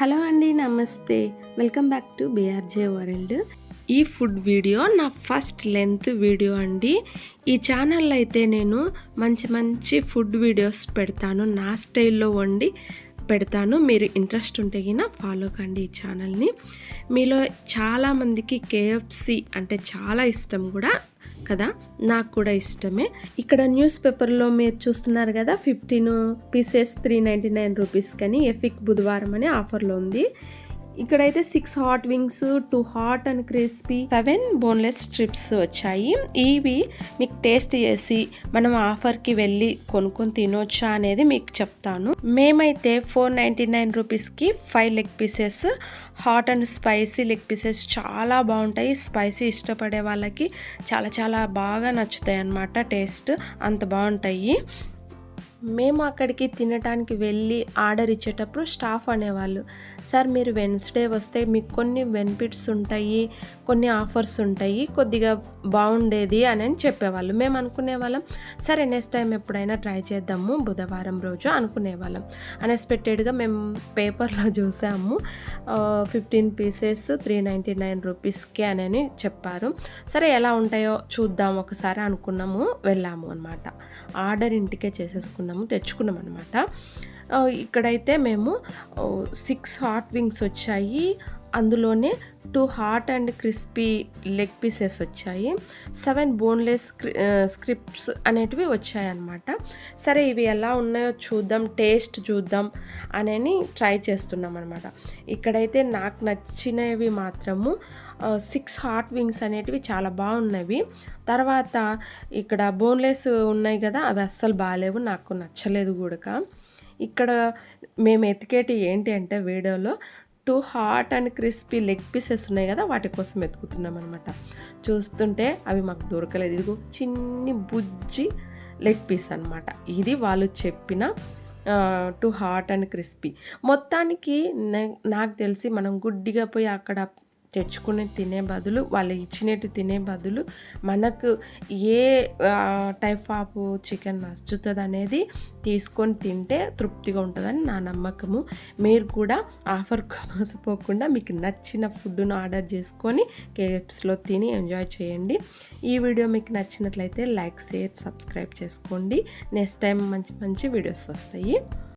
Hello అండి నమస్తే. Welcome back to BRJ world. ఈ ఫుడ్ వీడియో నా ఫస్ట్ లెంత్ వీడియో అండి. ఈ ఛానల్లో అయితే నేను మంచి మంచి ఫుడ్ వీడియోస్ పెడతాను. నా స్టైల్లో వండి పెడతాను. మీరు ఇంట్రెస్ట్ ఉంటే గిన ఫాలో కండి ఈ ఛానల్ని. మీలో చాలామందికి కేఎఫ్సి అంటే చాలా ఇష్టం కూడా కదా? నాకు కూడా ఇష్టమే. ఇక్కడ న్యూస్ పేపర్లో మీరు చూస్తున్నారు కదా fifteen pieces three ninety nine rupees కానీ ఎఫిక్ బుధవారం అనే ఆఫర్లో ఉంది. ఇక్కడైతే six hot wings two hot and crispy seven boneless strips వచ్చాయి. ఇవి మీకు టేస్ట్ చేసి మనం ఆఫర్కి వెళ్ళి కొనుక్కొని తినొచ్చా అనేది మీకు చెప్తాను. మేమైతే ఫోర్ నైంటీ నైన్ రూపీస్కి five leg pieces hot and spicy leg pieces చాలా బాగుంటాయి. స్పైసీ ఇష్టపడే వాళ్ళకి చాలా చాలా బాగా నచ్చుతాయి అన్నమాట టేస్ట్ అంత బాగుంటాయి. మేము అక్కడికి తినడానికి వెళ్ళి ఆర్డర్ ఇచ్చేటప్పుడు స్టాఫ్ అనేవాళ్ళు సార్ మీరు వెన్స్డే వస్తే మీకు కొన్ని బెనిఫిట్స్ ఉంటాయి కొన్ని ఆఫర్స్ ఉంటాయి కొద్దిగా బాగుండేది అని అని చెప్పేవాళ్ళు. మేము అనుకునే వాళ్ళం సరే నెక్స్ట్ టైం ఎప్పుడైనా ట్రై చేద్దాము బుధవారం రోజు అనుకునేవాళ్ళం. అన్ఎక్స్పెక్టెడ్గా మేము పేపర్లో చూసాము fifteen pieces three ninety nine రూపీస్కి అని చెప్పారు. సరే ఎలా ఉంటాయో చూద్దాం ఒకసారి అనుకున్నాము వెళ్ళాము అనమాట ఆర్డర్ ఇంటికే చేసేసుకున్నాము. తెచ్చుకున్నాం అనమాట ఇక్కడైతే మేము సిక్స్ హాట్ వింగ్స్ వచ్చాయి. అందులోనే two hot and crispy leg pieces వచ్చాయి. సెవెన్ బోన్లెస్ స్క్రిప్ట్స్ అనేటివి వచ్చాయన్నమాట. సరే ఇవి ఎలా ఉన్నాయో చూద్దాం టేస్ట్ చూద్దాం అని ట్రై చేస్తున్నాం అనమాట ఇక్కడైతే నాకు నచ్చినవి మాత్రము సిక్స్ హాట్ వింగ్స్ అనేటివి చాలా బాగున్నవి. తర్వాత ఇక్కడ బోన్లెస్ ఉన్నాయి కదా అవి అస్సలు బాగాలేవు నాకు నచ్చలేదు కూడా ఇక్కడ మేము ఎతికేటి ఏంటి అంటే వీడియోలో two hot and crispy leg pieces ఉన్నాయి కదా వాటి కోసం వెతుకుతున్నాం అనమాట చూస్తుంటే అవి మాకు దొరకలేదు. ఇదిగో చిన్ని బుజ్జి లెగ్ పీస్ అనమాట ఇది వాళ్ళు చెప్పిన టు హాట్ అండ్ క్రిస్పీ. మొత్తానికి నాకు తెలిసి మనం గుడ్డిగా పోయి అక్కడ తెచ్చుకుని తినే బదులు వాళ్ళు ఇచ్చినట్టు తినే బదులు మనకు ఏ టైప్ ఆఫ్ చికెన్ నచ్చుతుంది అనేది తీసుకొని తింటే తృప్తిగా ఉంటుందని నా నమ్మకము. మీరు కూడా ఆఫర్ మోసపోకుండా మీకు నచ్చిన ఫుడ్ను ఆర్డర్ చేసుకొని కేఎఫ్స్లో తిని ఎంజాయ్ చేయండి. ఈ వీడియో మీకు నచ్చినట్లయితే లైక్ షేర్ సబ్స్క్రైబ్ చేసుకోండి. నెక్స్ట్ టైం మంచి మంచి వీడియోస్ వస్తాయి.